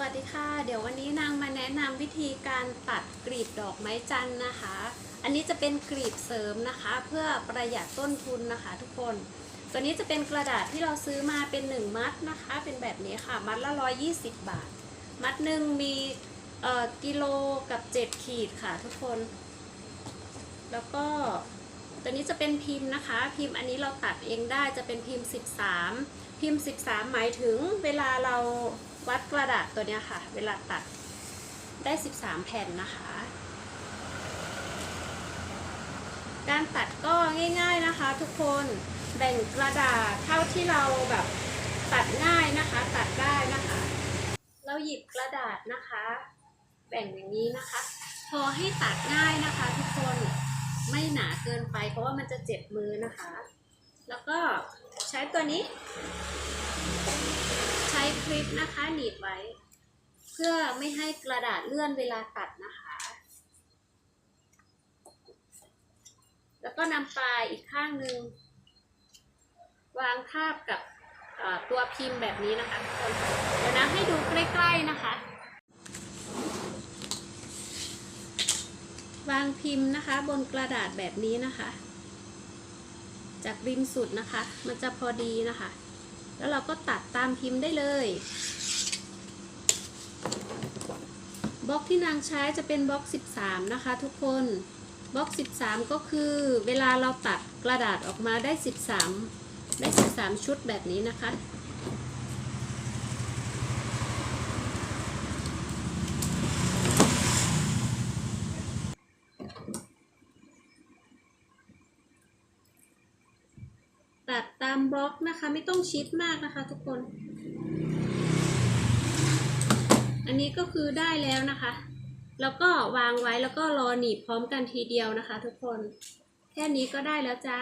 วัสดีค่ะ เดี๋ยววันนี้นางมาแนะนำวิธีการตัดกลีบดอกไม้จันนะคะ อันนี้จะเป็นกลีบเสริมนะคะ เพื่อประหยัดต้นทุนนะคะ ทุกคน ตัวนี้จะเป็นกระดาษที่เราซื้อมาเป็น 1 มัดนะคะ เป็นแบบนี้ค่ะ มัดละ 120 บาท มัดหนึ่งมีเอ่อกิโลกับ 7 ขีดค่ะทุกคน แล้วก็ตัวนี้จะเป็นพิมพ์นะคะ พิมพ์อันนี้เราตัดเองได้จะเป็นพิมพ์ 13 พิมพ์ 13 หมายถึงเวลาเรา วัดกระดาษตัวเนี้ยค่ะ เวลาตัดได้ 13 แผ่นนะคะ การตัดก็ง่ายๆนะคะ ทุกคนแบ่งกระดาษเท่าที่เราแบบตัดง่ายนะคะ ตัดได้นะคะ เราหยิบกระดาษนะคะ แบ่งอย่างนี้นะคะ พอให้ตัดง่ายนะคะ ทุกคนไม่หนาเกินไปเพราะว่ามันจะเจ็บมือนะคะ แล้วก็ใช้ตัวนี้ คลิปนะคะหนีบไว้ เพื่อไม่ให้กระดาษเลื่อนเวลาตัดนะคะ แล้วก็นำปลายอีกข้างหนึ่งวางทาบกับตัวพิมพ์แบบนี้นะคะทุกคนเดี๋ยวนะให้ดูใกล้ๆนะคะ วางพิมพ์นะคะ บนกระดาษแบบนี้นะคะ จากริมสุดนะคะ มันจะพอดีนะคะ แล้วเราก็ตัดตามพิมพ์ได้เลยบล็อกที่นางใช้จะเป็นบล็อก 13 นะคะ ทุกคนบล็อก 13 ก็คือเวลาเราตัดกระดาษออกมาได้ 13 ได้ 13 ชุดแบบนี้นะคะ ตัดตามบล็อกนะคะ ไม่ต้องชิดมากนะคะ ทุกคน อันนี้ก็คือได้แล้วนะคะ แล้วก็วางไว้แล้วก็รอหนีบพร้อมกันทีเดียวนะคะ ทุกคน แค่นี้ก็ได้แล้วจ้า